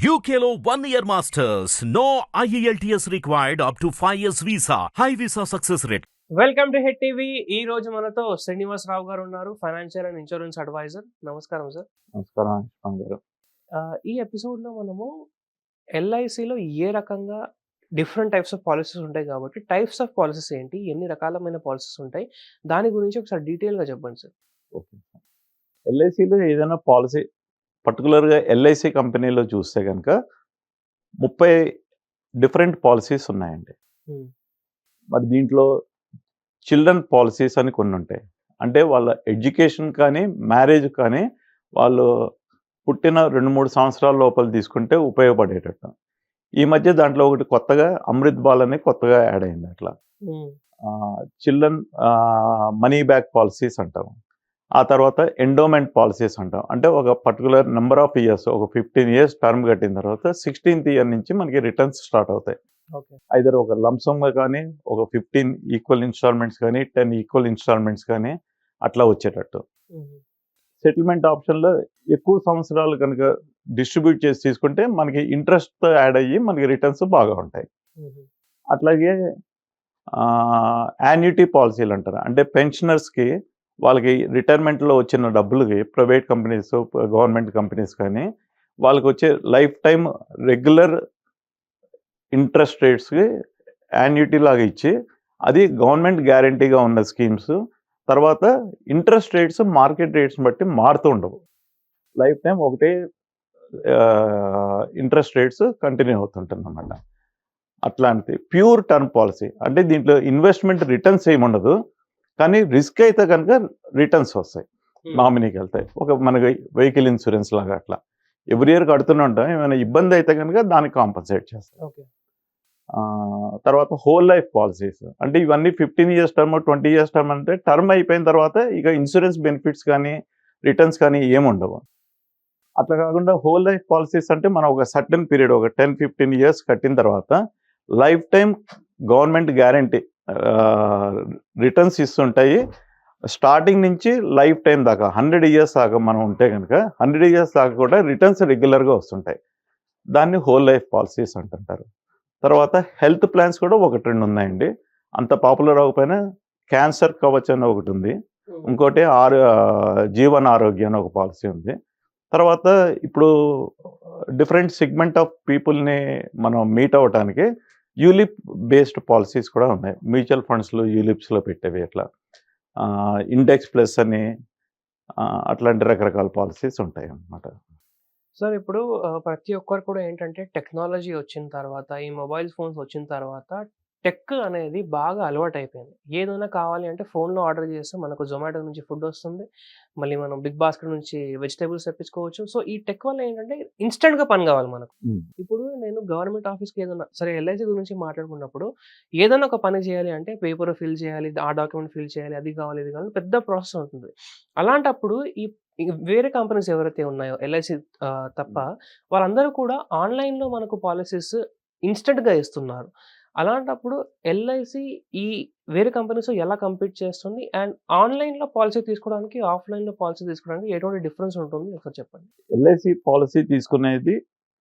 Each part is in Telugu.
One year masters. No E IELTS required up to 5 years visa. High visa success rate. Welcome to Hit TV ఈ రోజు మనతో శ్రీనివాస్ రావు గారు ఉన్నారు ఫైనాన్షియల్ అండ్ ఇన్సూరెన్స్ అడ్వైజర్ నమస్కారం సార్ నమస్కారం గారు ఈ ఎపిసోడ్లో మనము ఎల్ఐసిలో ఏ రకంగా డిఫరెంట్ టైప్స్ ఆఫ్ పాలసీస్ ఉంటాయి కాబట్టి టైప్స్ ఆఫ్ పాలసీస్ ఏంటి ఎన్ని రకాలమైన పాలసీస్ ఉంటాయి దాని గురించి ఒకసారి డీటెయిల్గా చెప్పండి సార్ ఓకే ఎల్ఐసిలో ఏదైనా పాలసీ పర్టికులర్గా ఎల్ఐసి కంపెనీలో చూస్తే కనుక ముప్పై డిఫరెంట్ పాలసీస్ ఉన్నాయండి. మరి దీంట్లో చిల్డ్రన్ పాలసీస్ అని కొన్ని ఉంటాయి. అంటే వాళ్ళ ఎడ్యుకేషన్ కానీ మ్యారేజ్ కానీ వాళ్ళు పుట్టిన రెండు మూడు సంవత్సరాల లోపల తీసుకుంటే ఉపయోగపడేటట్టు. ఈ మధ్య దాంట్లో ఒకటి కొత్తగా అమృత్ బాల్ అని కొత్తగా యాడ్ అయింది అట్లా. చిల్డ్రన్ మనీ బ్యాక్ పాలసీస్ అంటాం ఆ తర్వాత ఎండోమెంట్ పాలసీస్ అంటాం. అంటే ఒక పర్టికులర్ నెంబర్ ఆఫ్ ఇయర్స్ ఒక ఫిఫ్టీన్ ఇయర్స్ టర్మ్ కట్టిన తర్వాత సిక్స్టీన్త్ ఇయర్ నుంచి మనకి రిటర్న్స్ స్టార్ట్ అవుతాయి. ఐదర్ ఒక లంసంగా కానీ ఒక ఫిఫ్టీన్ ఈక్వల్ ఇన్స్టాల్మెంట్స్ కానీ టెన్ ఈక్వల్ ఇన్స్టాల్మెంట్స్ కానీ అట్లా వచ్చేటట్టు. సెటిల్మెంట్ ఆప్షన్లో ఎక్కువ సంవత్సరాలు కనుక డిస్ట్రిబ్యూట్ చేసి తీసుకుంటే మనకి ఇంట్రెస్ట్ యాడ్ అయ్యి మనకి రిటర్న్స్ బాగా ఉంటాయి. అట్లాగే యాన్యుటీ పాలసీలు అంటారు. అంటే పెన్షనర్స్కి వాళ్ళకి రిటైర్మెంట్లో వచ్చిన డబ్బులకి ప్రైవేట్ కంపెనీస్ గవర్నమెంట్ కంపెనీస్ కానీ వాళ్ళకి వచ్చే లైఫ్ టైం రెగ్యులర్ ఇంట్రెస్ట్ రేట్స్కి యాన్యుటీ లాగా ఇచ్చి అది గవర్నమెంట్ గ్యారంటీగా ఉన్న స్కీమ్స్ తర్వాత ఇంట్రెస్ట్ రేట్స్ మార్కెట్ రేట్స్ బట్టి మారుతూ ఉండవు. లైఫ్ టైం ఒకటే ఇంట్రెస్ట్ రేట్స్ కంటిన్యూ అవుతుంటుంది అన్నమాట అట్లాంటి ప్యూర్ టర్మ్ పాలసీ అంటే దీంట్లో ఇన్వెస్ట్మెంట్ రిటర్న్స్ ఏమి ఉండదు కానీ రిస్క్ అయితే కనుక రిటర్న్స్ వస్తాయి. నామినీకి వెళ్తాయి ఒక మనకి వెహికల్ ఇన్సూరెన్స్ లాగా అట్లా. ఎవ్రీ ఇయర్ కడుతూనే ఉంటాం. ఏమైనా ఇబ్బంది అయితే కనుక దానికి కాంపన్సేట్ ఆ, తర్వాత హోల్ లైఫ్ పాలసీస్. అంటే ఇవన్నీ fifteen years term twenty years term అంటే టర్మ్ అయిపోయిన తర్వాత ఇక ఇన్సూరెన్స్ బెనిఫిట్స్ కానీ రిటర్న్స్ కానీ ఏముండవు అట్లా కాకుండా హోల్ లైఫ్ పాలసీస్ అంటే మనం ఒక సర్టన్ పీరియడ్ ఒక టెన్ ఫిఫ్టీన్ ఇయర్స్ కట్టిన తర్వాత lifetime government guarantee returns ఇస్తుంటాయి. స్టార్టింగ్ నుంచి లైఫ్ టైం దాకా హండ్రెడ్ ఇయర్స్ దాకా మనం ఉంటే కనుక హండ్రెడ్ ఇయర్స్ దాకా కూడా రిటర్న్స్ రెగ్యులర్గా వస్తుంటాయి. దాన్ని హోల్ లైఫ్ పాలసీస్ అంటుంటారు. తర్వాత హెల్త్ ప్లాన్స్ కూడా ఒకటి రెండు ఉన్నాయండి. అంత పాపులర్ అవ్వకపోయినా క్యాన్సర్ కవచ్ అని ఒకటి ఉంది. ఇంకోటి ఆరో జీవన ఆరోగ్యం అని ఒక పాలసీ ఉంది. తర్వాత ఇప్పుడు డిఫరెంట్ సెగ్మెంట్ ఆఫ్ పీపుల్ని మనం మీట్ అవ్వటానికి యూలిప్ బేస్డ్ పాలసీస్ కూడా ఉన్నాయి. మ్యూచువల్ ఫండ్స్లో యూలిప్స్లో పెట్టేవి అట్లా. ఇండెక్స్ ప్లస్ అని అట్లాంటి రకరకాల పాలసీస్ ఉంటాయి అన్నమాట సార్ ఇప్పుడు ప్రతి ఒక్కరు కూడా ఏంటంటే టెక్నాలజీ వచ్చిన తర్వాత ఈ మొబైల్ ఫోన్స్ వచ్చిన తర్వాత టెక్ అనేది బాగా అలవాటు అయిపోయింది ఏదైనా కావాలి అంటే ఫోన్లో ఆర్డర్ చేస్తే మనకు జొమాటో నుంచి ఫుడ్ వస్తుంది. మళ్ళీ మనం బిగ్ బాస్కెట్ నుంచి వెజిటేబుల్స్ తెప్పించుకోవచ్చు. సో ఈ టెక్ వల్ల ఏంటంటే ఇన్స్టెంట్గా పని కావాలి మనకు. ఇప్పుడు నేను గవర్నమెంట్ ఆఫీస్కి ఏదైనా సరే ఎల్ఐసి గురించి మాట్లాడుకున్నప్పుడు ఏదైనా ఒక పని చేయాలి అంటే పేపర్ ఫిల్ చేయాలి ఆ డాక్యుమెంట్ ఫిల్ చేయాలి అది కావాలి ఇది కావాలి పెద్ద ప్రాసెస్ ఉంటుంది. అలాంటప్పుడు ఈ ఈ వేరే కంపెనీస్ ఎవరైతే ఉన్నాయో ఎల్ఐసి తప్ప వాళ్ళందరూ కూడా ఆన్లైన్లో మనకు పాలసీస్ ఇన్స్టెంట్గా ఇస్తున్నారు. అలాంటప్పుడు ఎల్ఐసి ఈ వేరే కంపెనీస్ ఎలా కంపీట్ చేస్తుంది? అండ్ ఆన్లైన్లో పాలసీ తీసుకోవడానికి ఆఫ్లైన్లో పాలసీ తీసుకోవడానికి ఎటువంటి డిఫరెన్స్ ఉంటుంది? ఒకసారి చెప్పండి. ఎల్ఐసి పాలసీ తీసుకునేది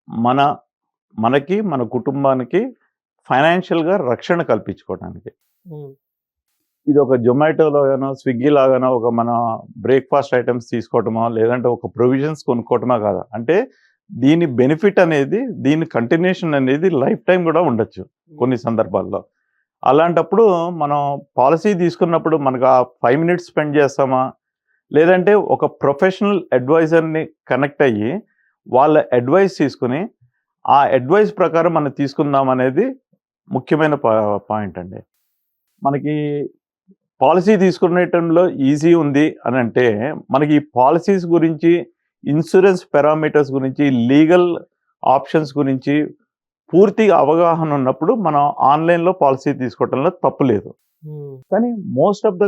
మన మనకి మన కుటుంబానికి ఫైనాన్షియల్గా రక్షణ కల్పించుకోవడానికి ఇది ఒక జొమాటో లాగానో స్విగ్గీ లాగానో ఒక మన బ్రేక్ఫాస్ట్ ఐటమ్స్ తీసుకోవటమో లేదంటే ఒక ప్రొవిజన్స్ కొనుక్కోవటమో కాదు? అంటే దీని బెనిఫిట్ అనేది దీని కంటిన్యూషన్ అనేది లైఫ్ టైం కూడా ఉండొచ్చు. కొన్ని సందర్భాల్లో. అలాంటప్పుడు మనం పాలసీ తీసుకున్నప్పుడు మనకు ఆ ఫైవ్ మినిట్స్ స్పెండ్ చేస్తామా? లేదంటే ఒక ప్రొఫెషనల్ అడ్వైజర్ని కనెక్ట్ అయ్యి వాళ్ళ అడ్వైస్ తీసుకుని ఆ అడ్వైస్ ప్రకారం మనం తీసుకుందాం అనేది ముఖ్యమైన పాయింట్ అండి. మనకి పాలసీ తీసుకునేటంలో ఈజీ ఉంది అని అంటే మనకి ఈ పాలసీస్ గురించి ఇన్సూరెన్స్ పారామీటర్స్ గురించి లీగల్ ఆప్షన్స్ గురించి పూర్తిగా అవగాహన ఉన్నప్పుడు మనం ఆన్లైన్లో పాలసీ తీసుకోవటంలో తప్పు లేదు. కానీ మోస్ట్ ఆఫ్ ద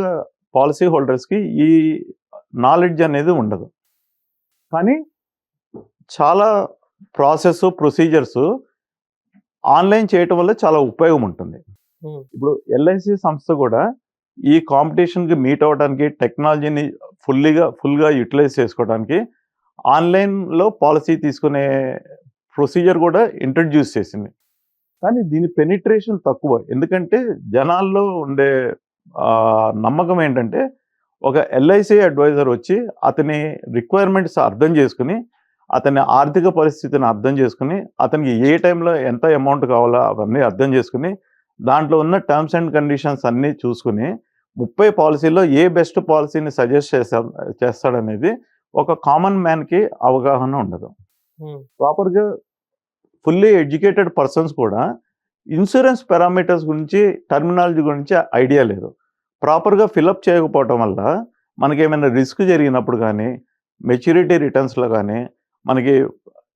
పాలసీ హోల్డర్స్కి ఈ నాలెడ్జ్ అనేది ఉండదు. కానీ చాలా ప్రాసెస్ ప్రొసీజర్స్ ఆన్లైన్ చేయటం వల్ల చాలా ఉపయోగం ఉంటుంది. ఇప్పుడు ఎల్ఐసి సంస్థ కూడా ఈ కాంపిటీషన్కి మీట్ అవ్వడానికి టెక్నాలజీని ఫుల్లీగా ఫుల్గా యూటిలైజ్ చేసుకోవడానికి ఆన్లైన్లో పాలసీ తీసుకునే ప్రొసీజర్ కూడా ఇంట్రడ్యూస్ చేసింది. కానీ దీని పెనిట్రేషన్ తక్కువ. ఎందుకంటే జనాల్లో ఉండే నమ్మకం ఏంటంటే ఒక ఎల్ఐసి అడ్వైజర్ వచ్చి అతని రిక్వైర్మెంట్స్ అర్థం చేసుకుని అతని ఆర్థిక పరిస్థితిని అర్థం చేసుకుని అతనికి ఏ టైంలో ఎంత అమౌంట్ కావాలో అవన్నీ అర్థం చేసుకుని దాంట్లో ఉన్న టర్మ్స్ అండ్ కండిషన్స్ అన్నీ చూసుకుని ముప్పై పాలసీలో ఏ బెస్ట్ పాలసీని సజెస్ట్ చేస్తా చేస్తాడనేది ఒక కామన్ మ్యాన్కి అవగాహన ఉండదు. ప్రాపర్గా ఫుల్లీ ఎడ్యుకేటెడ్ పర్సన్స్ కూడా ఇన్సూరెన్స్ పారామీటర్స్ గురించి టర్మినాలజీ గురించి ఐడియా లేదు. ప్రాపర్గా ఫిలప్ చేయకపోవటం వల్ల మనకేమైనా రిస్క్ జరిగినప్పుడు కానీ మెచ్యూరిటీ రిటర్న్స్లో కానీ మనకి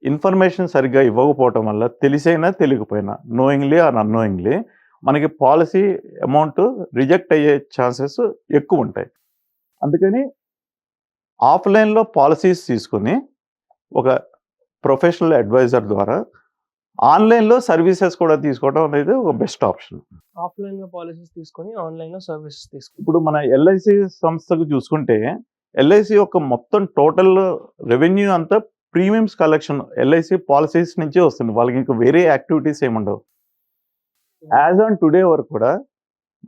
ఇన్ఫర్మేషన్ సరిగ్గా ఇవ్వకపోవటం వల్ల తెలిసైనా తెలియకపోయినా నోయింగ్లీ ఆర్ అన్నోయింగ్లీ మనకి పాలసీ అమౌంట్ రిజెక్ట్ అయ్యే ఛాన్సెస్ ఎక్కువ ఉంటాయి. అందుకని ఆఫ్లైన్లో పాలసీస్ తీసుకుని ఒక ప్రొఫెషనల్ అడ్వైజర్ ద్వారా ఆన్లైన్లో సర్వీసెస్ కూడా తీసుకోవడం అనేది ఒక బెస్ట్ ఆప్షన్. ఆఫ్లైన్లో పాలసీస్ తీసుకొని ఆన్లైన్లో సర్వీసెస్ తీసుకొని ఇప్పుడు మన ఎల్ఐసి సంస్థకు చూసుకుంటే ఎల్ఐసి యొక్క మొత్తం టోటల్ రెవెన్యూ అంతా ప్రీమియమ్స్ కలెక్షన్ ఎల్ఐసి పాలసీస్ నుంచే వస్తుంది. వాళ్ళకి ఇంకా వేరే యాక్టివిటీస్ ఏముండవు. యాజ్ ఆన్ టుడే వరకు కూడా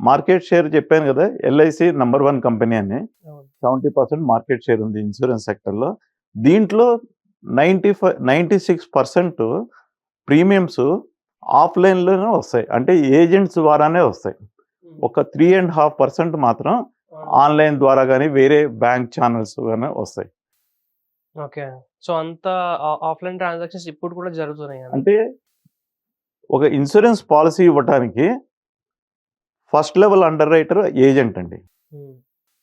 మార్కెట్ షేర్ చెప్పాను కదా ఎల్ఐసి నంబర్ వన్ కంపెనీ అని. సెవెంటీ పర్సెంట్ మార్కెట్ షేర్ ఉంది ఇన్సూరెన్స్ సెక్టర్లో. దీంట్లో ninety five ninety six percent premiums ఆఫ్లైన్లోనే వస్తాయి. అంటే ఏజెంట్స్ ద్వారానే వస్తాయి. ఒక త్రీ అండ్ హాఫ్ పర్సెంట్ మాత్రం ఆన్లైన్ ద్వారా కానీ వేరే బ్యాంక్ ఛానల్స్ కానీ వస్తాయి. ఓకే. సో అంత ఆఫ్లైన్ ట్రాన్సాక్షన్స్ ఇప్పుడు కూడా జరుగుతున్నాయి. అంటే ఒక ఇన్సూరెన్స్ పాలసీ ఇవ్వటానికి first level underwriter agent అండి.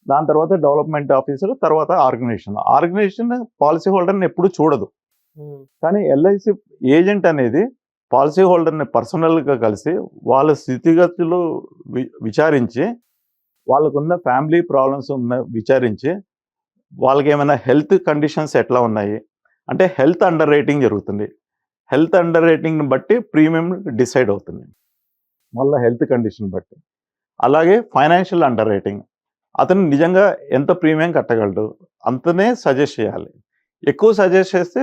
దాని తర్వాత డెవలప్మెంట్ ఆఫీసర్ తర్వాత ఆర్గనైజేషన్. ఆర్గనైజేషన్ పాలసీ హోల్డర్ని ఎప్పుడు చూడదు. కానీ ఎల్ఐసి ఏజెంట్ అనేది పాలసీ హోల్డర్ని పర్సనల్గా కలిసి వాళ్ళ స్థితిగతులు వి విచారించి వాళ్ళకున్న ఫ్యామిలీ ప్రాబ్లమ్స్ ఉన్న విచారించి వాళ్ళకి ఏమైనా హెల్త్ కండిషన్స్ ఎట్లా ఉన్నాయి? అంటే హెల్త్ అండర్ రేటింగ్ జరుగుతుంది. హెల్త్ అండర్ రేటింగ్ని బట్టి ప్రీమియం డిసైడ్ అవుతుంది. వాళ్ళ హెల్త్ కండిషన్ బట్టి. అలాగే ఫైనాన్షియల్ అండర్ రేటింగ్. అతను నిజంగా ఎంత ప్రీమియం కట్టగలడు? అంతనే సజెస్ట్ చేయాలి. ఎక్కువ సజెస్ట్ చేస్తే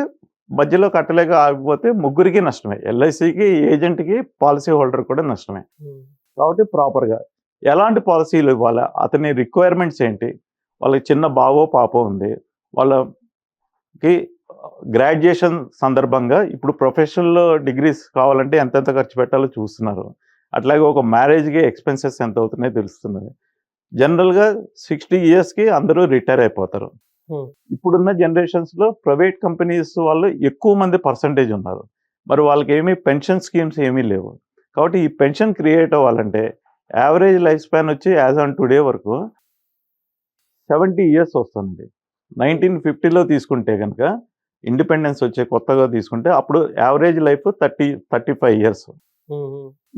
మధ్యలో కట్టలేక ఆగిపోతే ముగ్గురికి నష్టమే. ఎల్ఐసికి ఏజెంట్కి పాలసీ హోల్డర్ కూడా నష్టమే. కాబట్టి ప్రాపర్గా ఎలాంటి పాలసీలు ఇవ్వాలా? అతని రిక్వైర్మెంట్స్ ఏంటి? వాళ్ళకి చిన్న బావో పాపో ఉంది. వాళ్ళకి గ్రాడ్యుయేషన్ సందర్భంగా ఇప్పుడు ప్రొఫెషనల్ డిగ్రీస్ కావాలంటే ఎంతెంత ఖర్చు పెట్టాలో చూస్తున్నారు. అట్లాగే ఒక మ్యారేజ్కి ఎక్స్పెన్సెస్ ఎంత అవుతున్నాయో తెలుస్తున్నది. జనరల్గా సిక్స్టీ ఇయర్స్కి అందరూ రిటైర్ అయిపోతారు. Hmm. ఇప్పుడున్న జనరేషన్స్లో ప్రైవేట్ కంపెనీస్ వాళ్ళు ఎక్కువ మంది పర్సంటేజ్ ఉన్నారు. మరి వాళ్ళకి ఏమీ పెన్షన్ స్కీమ్స్ ఏమీ లేవు. కాబట్టి ఈ పెన్షన్ క్రియేట్ అవ్వాలంటే యావరేజ్ లైఫ్ స్పాన్ వచ్చి యాజ్ ఆన్ టుడే వరకు సెవెంటీ ఇయర్స్ వస్తుంది నైన్టీన్ ఫిఫ్టీలో తీసుకుంటే కనుక ఇండిపెండెన్స్ వచ్చే కొత్తగా తీసుకుంటే అప్పుడు average life thirty thirty five years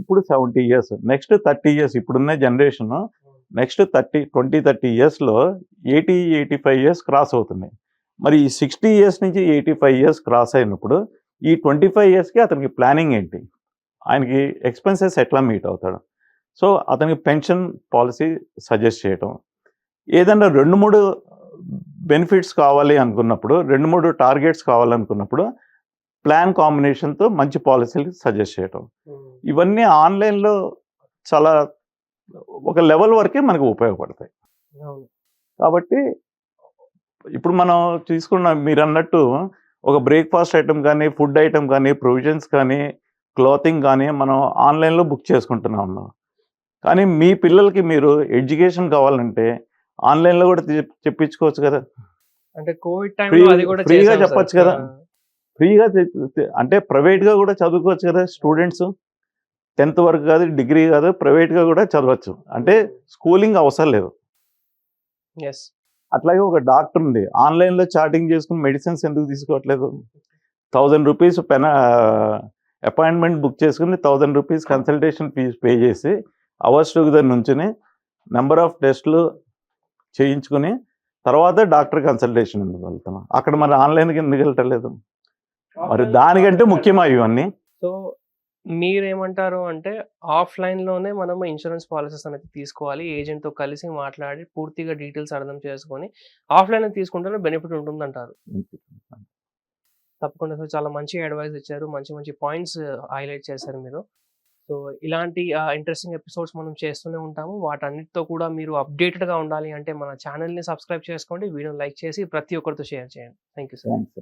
ఇప్పుడు seventy years next thirty years ఇప్పుడున్న generation next thirty twenty thirty ఇయర్స్లో eighty eighty five years cross అవుతున్నాయి మరి ఈ సిక్స్టీ ఇయర్స్ నుంచి ఎయిటీ ఫైవ్ ఇయర్స్ క్రాస్ అయినప్పుడు ఈ ట్వంటీ ఫైవ్ ఇయర్స్కి అతనికి ప్లానింగ్ ఏంటి? ఆయనకి ఎక్స్పెన్సెస్ ఎట్లా మీట్ అవుతాడు? సో అతనికి పెన్షన్ పాలసీ సజెస్ట్ చేయటం. ఏదైనా రెండు మూడు బెనిఫిట్స్ కావాలి అనుకున్నప్పుడు రెండు మూడు టార్గెట్స్ కావాలనుకున్నప్పుడు ప్లాన్ కాంబినేషన్తో మంచి పాలసీలు సజెస్ట్ చేయటం. ఉమ్. ఇవన్నీ ఆన్లైన్లో చాలా ఒక లెవెల్ వరకే మనకు ఉపయోగపడతాయి. కాబట్టి ఇప్పుడు మనం తీసుకున్న మీరు అన్నట్టు ఒక బ్రేక్ఫాస్ట్ ఐటమ్ కానీ ఫుడ్ ఐటమ్ కానీ ప్రొవిజన్స్ కానీ క్లాతింగ్ కానీ మనం ఆన్లైన్లో బుక్ చేసుకుంటున్నాం ఉన్నాం కానీ మీ పిల్లలకి మీరు ఎడ్యుకేషన్ కావాలంటే ఆన్లైన్లో కూడా చెప్పించుకోవచ్చు కదా. అంటే కోవిడ్ టైం Free- అది కూడా free గా చేశాం సార్. చెప్పొచ్చు కదా. ఫ్రీగా అంటే ప్రైవేట్గా కూడా చదువుకోవచ్చు కదా స్టూడెంట్స్. టెన్త్ వరకు కాదు డిగ్రీ కాదు ప్రైవేట్గా కూడా చదవచ్చు. అంటే స్కూలింగ్ అవసరం లేదు. Yes. అట్లాగే ఒక డాక్టర్ ఉంది. ఆన్లైన్లో చాటింగ్ చేసుకుని మెడిసిన్స్ ఎందుకు తీసుకోవట్లేదు? థౌజండ్ రూపీస్ పెన అపాయింట్మెంట్ బుక్ చేసుకుని thousand rupees consultation fee pay చేసి అవర్స్ టుగెదర్ నుంచుని నెంబర్ ఆఫ్ టెస్ట్లు చేయించుకుని తర్వాత డాక్టర్ కన్సల్టేషన్ ఎందుకు వెళ్తున్నాం? అక్కడ మరి ఆన్లైన్కి ఎందుకు వెళ్ళటలేదు మరి దానికంటే ముఖ్యమా ఇవన్నీ? సో మీరేమంటారు అంటే ఆఫ్లైన్లోనే మనం ఇన్సూరెన్స్ పాలసీస్ అనేది తీసుకోవాలి ఏజెంట్తో కలిసి మాట్లాడి పూర్తిగా డీటెయిల్స్ అర్థం చేసుకొని ఆఫ్లైన్ తీసుకుంటేనే బెనిఫిట్ ఉంటుంది అంటారు తప్పకుండా సార్ చాలా మంచి అడ్వైస్ ఇచ్చారు. మంచి మంచి పాయింట్స్ హైలైట్ చేశారు మీరు. సో, ఇలాంటి ఆహ్, ఇంట్రెస్టింగ్ ఎపిసోడ్స్ మనం చేస్తూనే ఉంటాము. వాటన్నిటితో కూడా మీరు అప్‌డేటెడ్‌గా ఉండాలి అంటే మన ఛానెల్‌ని సబ్స్క్రైబ్ చేసుకోండి. వీడియోని లైక్ చేసి ప్రతి ఒక్కరితో షేర్ చేయండి. Thank you sir. Thanks.